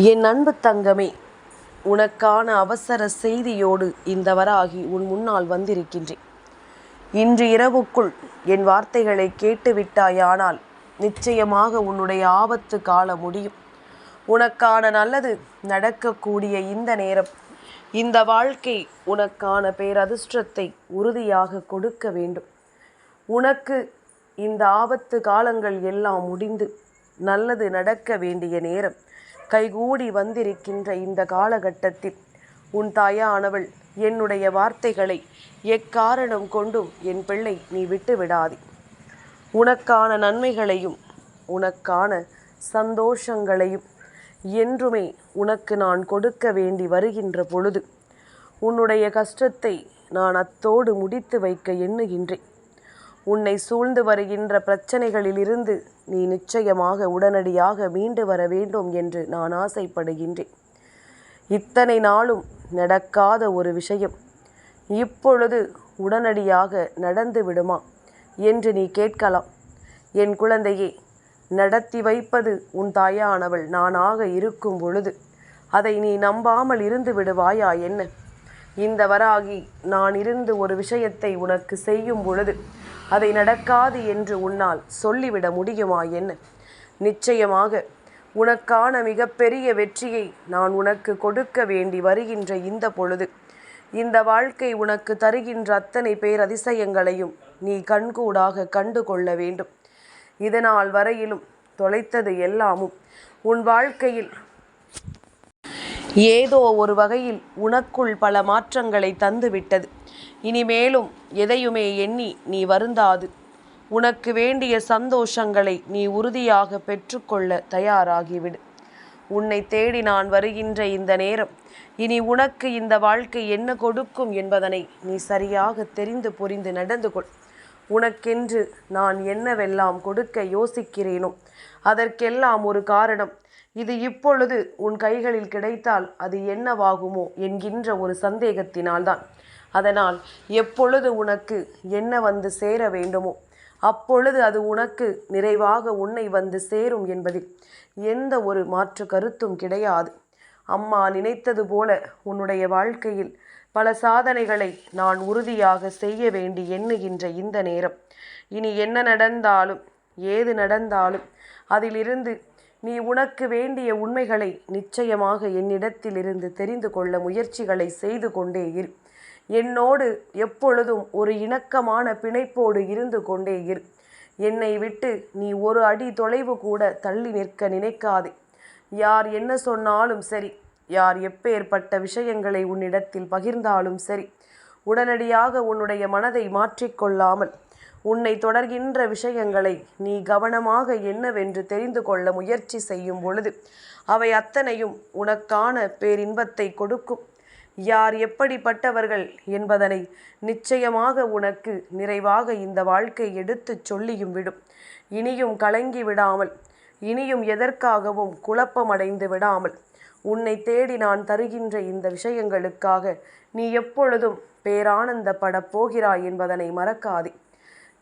என் அன்பு தங்கமே உனக்கான அவசர செய்தியோடு இந்த வராகி உன் முன்னால் வந்திருக்கின்றேன். இன்று இரவுக்குள் என் வார்த்தைகளை கேட்டுவிட்டாயானால் நிச்சயமாக உன்னுடைய ஆபத்து காலம் முடியும். உனக்கான நல்லது நடக்கக்கூடிய இந்த நேரம் இந்த வாழ்க்கை உனக்கான பேரதிர்ஷ்டத்தை உறுதியாக கொடுக்க வேண்டும். உனக்கு இந்த ஆபத்து காலங்கள் எல்லாம் முடிந்து நல்லது நடக்க வேண்டிய நேரம். கைகூடி வந்திருக்கின்ற இந்த காலகட்டத்தில் உன் தாயானவள் என்னுடைய வார்த்தைகளை எக்காரணம் கொண்டும் என் பிள்ளை நீ விட்டு விடாதே உனக்கான நன்மைகளையும் உனக்கான சந்தோஷங்களையும் என்றுமே உனக்கு நான் கொடுக்க வேண்டி வருகின்ற பொழுது உன்னுடைய கஷ்டத்தை நான் அத்தோடு முடித்து வைக்க எண்ணுகின்றேன். உன்னை சூழ்ந்து வருகின்ற பிரச்சனைகளிலிருந்து நீ நிச்சயமாக உடனடியாக மீண்டு வர வேண்டும் என்று நான் ஆசைப்படுகின்றேன். இத்தனை நாளும் நடக்காத ஒரு விஷயம். இப்பொழுது உடனடியாக நடந்து விடுமா என்று நீ கேட்கலாம். என் குழந்தையே நடத்தி வைப்பது உன் தாயானவள் நானாக இருக்கும் பொழுது அதை நீ நம்பாமல் இருந்து விடுவாயா என்ன? இந்த வராகி நான் இருந்து ஒரு விஷயத்தை உனக்கு செய்யும் பொழுது அதை நடக்காது என்று உன்னால் சொல்லிவிட முடியுமா என்ன? நிச்சயமாக உனக்கான மிகப்பெரிய வெற்றியை நான் உனக்கு கொடுக்க வேண்டி வருகின்ற இந்த பொழுது இந்த வாழ்க்கை உனக்கு தருகின்ற அத்தனை பேர் அதிசயங்களையும் நீ கண்கூடாக கண்டு கொள்ள வேண்டும். இதனால் வரையிலும் தொலைத்தது எல்லாமும் உன் வாழ்க்கையில். ஏதோ ஒரு வகையில் உனக்குள் பல மாற்றங்களை தந்துவிட்டது. இனிமேலும் எதையுமே எண்ணி நீ வருந்தாது. உனக்கு வேண்டிய சந்தோஷங்களை நீ உறுதியாக பெற்றுக்கொள்ள தயாராகிவிடு. உன்னை தேடி நான் வருகின்ற இந்த நேரம் இனி உனக்கு இந்த வாழ்க்கை என்ன கொடுக்கும் என்பதனை நீ சரியாக தெரிந்து புரிந்து நடந்து கொள். உனக்கென்று நான் என்னவெல்லாம் கொடுக்க யோசிக்கிறேனோ அதற்கெல்லாம் ஒரு காரணம். இது இப்பொழுது உன் கைகளில் கிடைத்தால் அது என்னவாகுமோ என்கின்ற ஒரு சந்தேகத்தினால்தான். அதனால் எப்பொழுது உனக்கு என்ன வந்து சேர வேண்டுமோ அப்பொழுது அது உனக்கு நிறைவாக உன்னை வந்து சேரும் என்பதில் எந்த ஒரு மாற்று கருத்தும் கிடையாது. அம்மா நினைத்தது போல உன்னுடைய வாழ்க்கையில் பல சாதனைகளை நான் உறுதியாக செய்ய வேண்டி எண்ணுகின்ற இந்த நேரம். இனி என்ன நடந்தாலும் ஏது நடந்தாலும் அதிலிருந்து நீ உனக்கு வேண்டிய உண்மைகளை நிச்சயமாக என்னிடத்திலிருந்து தெரிந்து கொள்ள முயற்சிகளை செய்து கொண்டே இரு. என்னோடு எப்பொழுதும் ஒரு இணக்கமான பிணைப்போடு இருந்து கொண்டே இரு. என்னை விட்டு நீ ஒரு அடி தொலைவு கூட தள்ளி நிற்க நினைக்காதே. யார் என்ன சொன்னாலும் சரி யார் எப்பேற்பட்ட விஷயங்களை உன்னிடத்தில் பகிர்ந்தாலும் சரி உடனடியாக உன்னுடைய மனதை மாற்றிக்கொள்ளாமல் உன்னை தொடர்கின்ற விஷயங்களை நீ கவனமாக என்னவென்று தெரிந்து கொள்ள முயற்சி செய்யும் பொழுது அவை அத்தனையும் உனக்கான பேரின்பத்தை கொடுக்கும். யார் எப்படிப்பட்டவர்கள் என்பதனை நிச்சயமாக உனக்கு நிறைவாக இந்த வாழ்க்கை எடுத்துச் சொல்லியும் விடும். இனியும் கலங்கி விடாமல் இனியும் எதற்காகவும் குழப்பமடைந்து விடாமல் உன்னை தேடி நான் தருகின்ற இந்த விஷயங்களுக்காக நீ எப்பொழுதும் பேரானந்தப்படப் போகிறாய் என்பதனை மறக்காதே.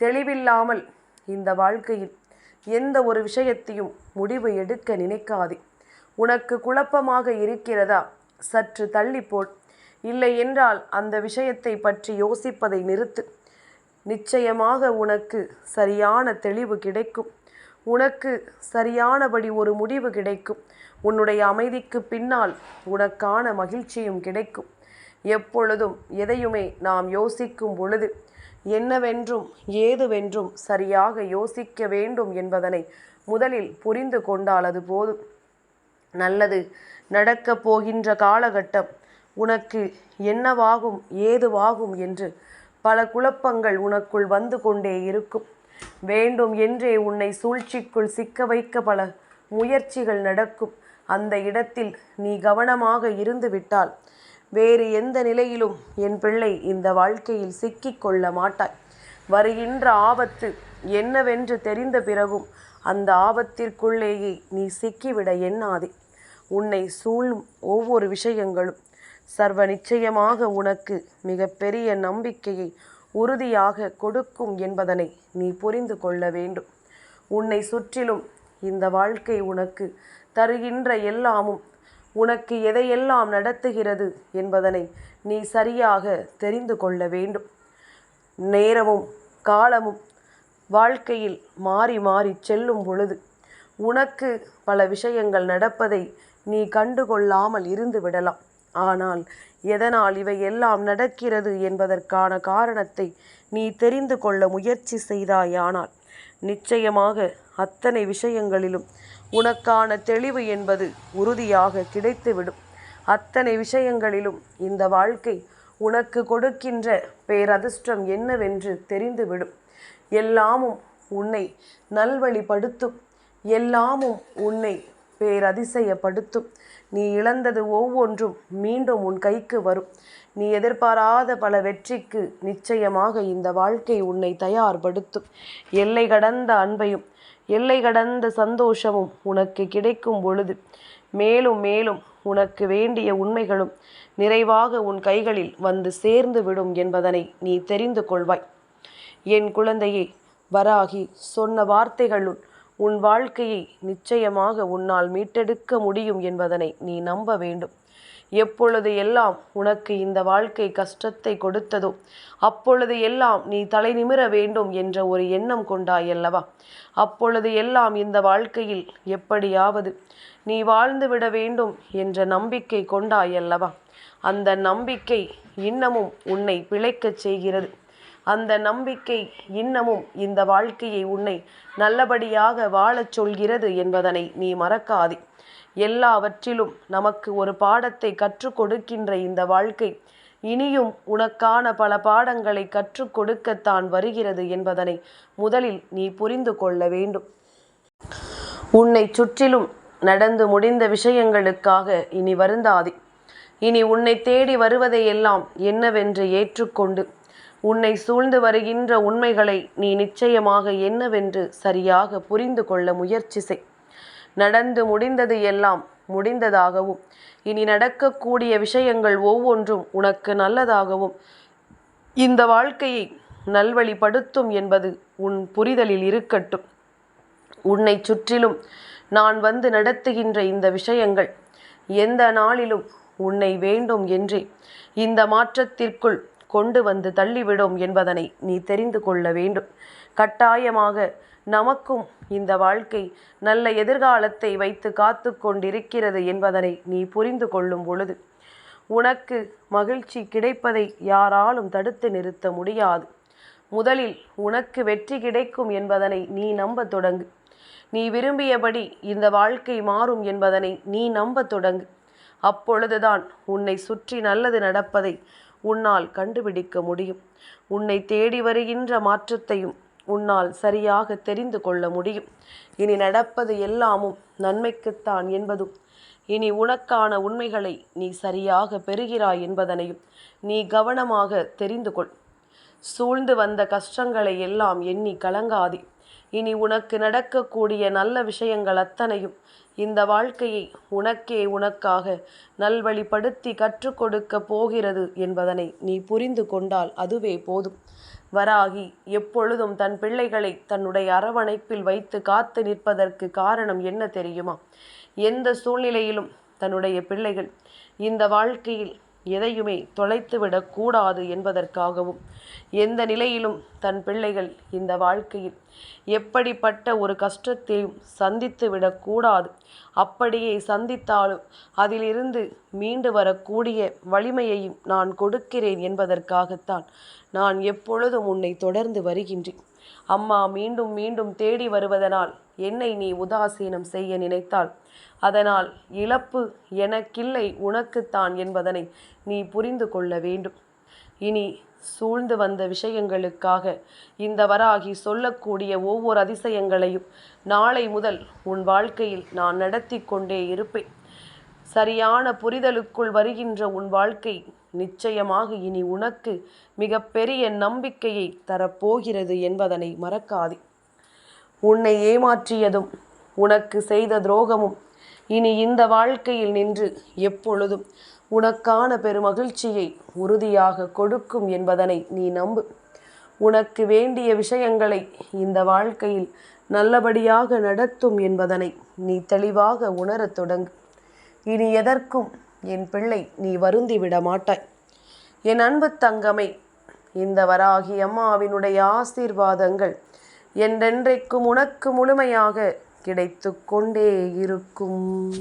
தெளிவில்லாமல் இந்த வாழ்க்கையில் எந்த ஒரு விஷயத்தையும் முடிவு எடுக்க நினைக்காதே. உனக்கு குழப்பமாக இருக்கிறதா? சற்று தள்ளிப்போல் இல்லை என்றால் அந்த விஷயத்தை பற்றி யோசிப்பதை நிறுத்து. நிச்சயமாக உனக்கு சரியான தெளிவு கிடைக்கும். உனக்கு சரியானபடி ஒரு முடிவு கிடைக்கும். உன்னுடைய அமைதிக்கு பின்னால் உனக்கான மகிழ்ச்சியும் கிடைக்கும். எப்பொழுதும் எதையுமே நாம் யோசிக்கும் பொழுது என்னவென்றும் ஏதுவென்றும் சரியாக யோசிக்க வேண்டும் என்பதனை முதலில் புரிந்து கொண்டால் அது போதும். நல்லது நடக்கப் போகின்ற காலகட்டம் உனக்கு என்னவாகும் ஏதுவாகும் என்று பல குழப்பங்கள் உனக்குள் வந்து கொண்டே இருக்கும். வேண்டும் என்றே உன்னை சூழ்ச்சிக்குள் சிக்க வைக்க பல முயற்சிகள் நடக்கும். அந்த இடத்தில் நீ கவனமாக இருந்துவிட்டால் வேறு எந்த நிலையிலும் என் பிள்ளை இந்த வாழ்க்கையில் சிக்கிக் கொள்ள மாட்டாய். வருகின்ற ஆபத்து என்னவென்று தெரிந்த பிறகும் அந்த ஆபத்திற்குள்ளேயே நீ சிக்கிவிட எண்ணாதே. உன்னை சூழும் ஒவ்வொரு விஷயங்களும் சர்வ நிச்சயமாக உனக்கு மிகப்பெரிய நம்பிக்கையை உறுதியாக கொடுக்கும் என்பதனை நீ புரிந்து கொள்ள வேண்டும். உன்னை சுற்றிலும் இந்த வாழ்க்கை உனக்கு தருகின்ற எல்லாமும் உனக்கு எதையெல்லாம் நடத்துகிறது என்பதனை நீ சரியாக தெரிந்து கொள்ள வேண்டும். நேரமும் காலமும் வாழ்க்கையில் மாறி மாறி செல்லும் பொழுது உனக்கு பல விஷயங்கள் நடப்பதை நீ கண்டுகொள்ளாமல் இருந்து விடலாம். ஆனால் எதனால் இவை எல்லாம் நடக்கிறது என்பதற்கான காரணத்தை நீ தெரிந்து கொள்ள முயற்சி செய்தாயானால் நிச்சயமாக அத்தனை விஷயங்களிலும் உனக்கான தெளிவு என்பது உறுதியாக கிடைத்துவிடும். அத்தனை விஷயங்களிலும் இந்த வாழ்க்கை உனக்கு கொடுக்கின்ற பேரதிர்ஷ்டம் என்னவென்று தெரிந்துவிடும். எல்லாமும் உன்னை நல்வழிப்படுத்தும். எல்லாமும் உன்னை பேரதிசயப்படுத்தும். நீ இழந்தது ஒவ்வொன்றும் மீண்டும் உன் கைக்கு வரும். நீ எதிர்பாராத பல வெற்றிக்கு நிச்சயமாக இந்த வாழ்க்கை உன்னை தயார்படுத்தும். எல்லை கடந்த அன்பையும் எல்லை கடந்த சந்தோஷமும் உனக்கு கிடைக்கும் பொழுது மேலும் மேலும் உனக்கு வேண்டிய உண்மைகளும் நிறைவாக உன் கைகளில் வந்து சேர்ந்து விடும் என்பதனை நீ தெரிந்து கொள்வாய். என் குழந்தையே வராகி சொன்ன வார்த்தைகளுள் உன் வாழ்க்கையை நிச்சயமாக உன்னால் மீட்டெடுக்க முடியும் என்பதனை நீ நம்ப வேண்டும். எப்பொழுது எல்லாம் உனக்கு இந்த வாழ்க்கை கஷ்டத்தை கொடுத்ததோ அப்பொழுது எல்லாம் நீ தலை நிமிர வேண்டும் என்ற ஒரு எண்ணம் கொண்டாயல்லவா? அப்பொழுது எல்லாம் இந்த வாழ்க்கையில் எப்படியாவது நீ வாழ்ந்து விட வேண்டும் என்ற நம்பிக்கை கொண்டாயல்லவா? அந்த நம்பிக்கை இன்னமும் உன்னை பிழைக்கச் செய்கிறது. அந்த நம்பிக்கை இன்னமும் இந்த வாழ்க்கையை உன்னை நல்லபடியாக வாழச் சொல்கிறது என்பதனை நீ மறக்காதே. எல்லாவற்றிலும் நமக்கு ஒரு பாடத்தை கற்றுக் கொடுக்கின்ற இந்த வாழ்க்கை இனியும் உனக்கான பல பாடங்களை கற்றுக் கொடுக்கத்தான் வருகிறது என்பதனை முதலில் நீ புரிந்து கொள்ள வேண்டும். உன்னை சுற்றிலும் நடந்து முடிந்த விஷயங்களுக்காக இனி வருந்தாதே. இனி உன்னை தேடி வருவதையெல்லாம் என்னவென்று ஏற்றுக்கொண்டு உன்னை சூழ்ந்து வருகின்ற உண்மைகளை நீ நிச்சயமாக என்னவென்று சரியாக புரிந்து கொள்ள முயற்சி செய். நடந்து முடிந்தது எல்லாம் முடிந்ததாகவும் இனி நடக்கக்கூடிய விஷயங்கள் ஒவ்வொன்றும் உனக்கு நல்லதாகவும் இந்த வாழ்க்கையை நல்வழிப்படுத்தும் என்பது உன் புரிதலில் இருக்கட்டும். உன்னை சுற்றிலும் நான் வந்து நடத்துகின்ற இந்த விஷயங்கள் எந்த நாளிலும் உன்னை வேண்டும் என்றே. இந்த மாற்றத்திற்குள் கொண்டு வந்து தள்ளிவிடும் என்பதனை நீ தெரிந்து கொள்ள வேண்டும். கட்டாயமாக நமக்கும் இந்த வாழ்க்கை நல்ல எதிர்காலத்தை வைத்து காத்து கொண்டிருக்கிறது என்பதனை நீ புரிந்து கொள்ளும் பொழுது உனக்கு மகிழ்ச்சி கிடைப்பதை யாராலும் தடுத்து நிறுத்த முடியாது. முதலில் உனக்கு வெற்றி கிடைக்கும் என்பதனை நீ நம்ப தொடங்கு. நீ விரும்பியபடி இந்த வாழ்க்கை மாறும் என்பதனை நீ நம்ப தொடங்கு. அப்பொழுதுதான் உன்னை சுற்றி நல்லது நடப்பதை உன்னால் கண்டுபிடிக்க முடியும். உன்னை தேடி வருகின்ற மாற்றத்தையும் உன்னால் சரியாக தெரிந்து கொள்ள முடியும். இனி நடப்பது எல்லாமும் நன்மைக்குத்தான் என்பதும் இனி உனக்கான உண்மைகளை நீ சரியாக பெறுகிறாய் என்பதனையும் நீ கவனமாக தெரிந்து கொள். சூழ்ந்து வந்த கஷ்டங்களை எல்லாம் எண்ணி கலங்காதே. இனி உனக்கு நடக்கக்கூடிய நல்ல விஷயங்கள் அத்தனையும் இந்த வாழ்க்கையை உனக்கே உனக்காக நல்வழிப்படுத்தி கற்றுக் கொடுக்க போகிறது என்பதனை நீ புரிந்து கொண்டால் அதுவே போதும். வராகி எப்பொழுதும் தன் பிள்ளைகளை தன்னுடைய அரவணைப்பில் வைத்து காத்து நிற்பதற்கு காரணம் என்ன தெரியுமா? எந்த சூழ்நிலையிலும் தன்னுடைய பிள்ளைகள் இந்த வாழ்க்கையில் எதையுமே தொலைத்துவிடக் கூடாது என்பதற்காகவும் எந்த நிலையிலும் தன் பிள்ளைகள் இந்த வாழ்க்கையில் எப்படிப்பட்ட ஒரு கஷ்டத்தையும் சந்தித்து விடக்கூடாது அப்படியே சந்தித்தாலும் அதிலிருந்து மீண்டு வரக்கூடிய வலிமையையும் நான் கொடுக்கிறேன் என்பதற்காகத்தான் நான் எப்பொழுதும் உன்னை தொடர்ந்து வருகின்றேன். அம்மா மீண்டும் மீண்டும் தேடி வருவதனால் என்னை நீ உதாசீனம் செய்ய நினைத்தாள். அதனால் இழப்பு எனக்கில்லை உனக்குத்தான் என்பதனை நீ புரிந்து கொள்ள வேண்டும். இனி சூழ்ந்து வந்த விஷயங்களுக்காக இந்த வராகி சொல்லக்கூடிய ஒவ்வொரு அதிசயங்களையும் நாளை முதல் உன் வாழ்க்கையில் நான் நடத்தி கொண்டே இருப்பேன். சரியான புரிதலுக்குள் வருகின்ற உன் வாழ்க்கை நிச்சயமாக இனி உனக்கு மிகப்பெரிய நம்பிக்கையை தரப்போகிறது என்பதனை மறக்காதே. உன்னை ஏமாற்றியதும் உனக்கு செய்த துரோகமும் இனி இந்த வாழ்க்கையில் நின்று எப்பொழுதும் உனக்கான பெருமகிழ்ச்சியை உறுதியாக கொடுக்கும் என்பதனை நீ நம்பு. உனக்கு வேண்டிய விஷயங்களை இந்த வாழ்க்கையில் நல்லபடியாக நடத்தும் என்பதனை நீ தெளிவாக உணரத் தொடங்கு. இனி எதற்கும் என் பிள்ளை நீ வருந்தி விட மாட்டாய் என் அன்பு தங்கமை இந்த வராகி அம்மாவினுடைய ஆசீர்வாதங்கள் என்றென்றைக்கும் உனக்கு முழுமையாக கிடைத்து கொண்டே இருக்கும்.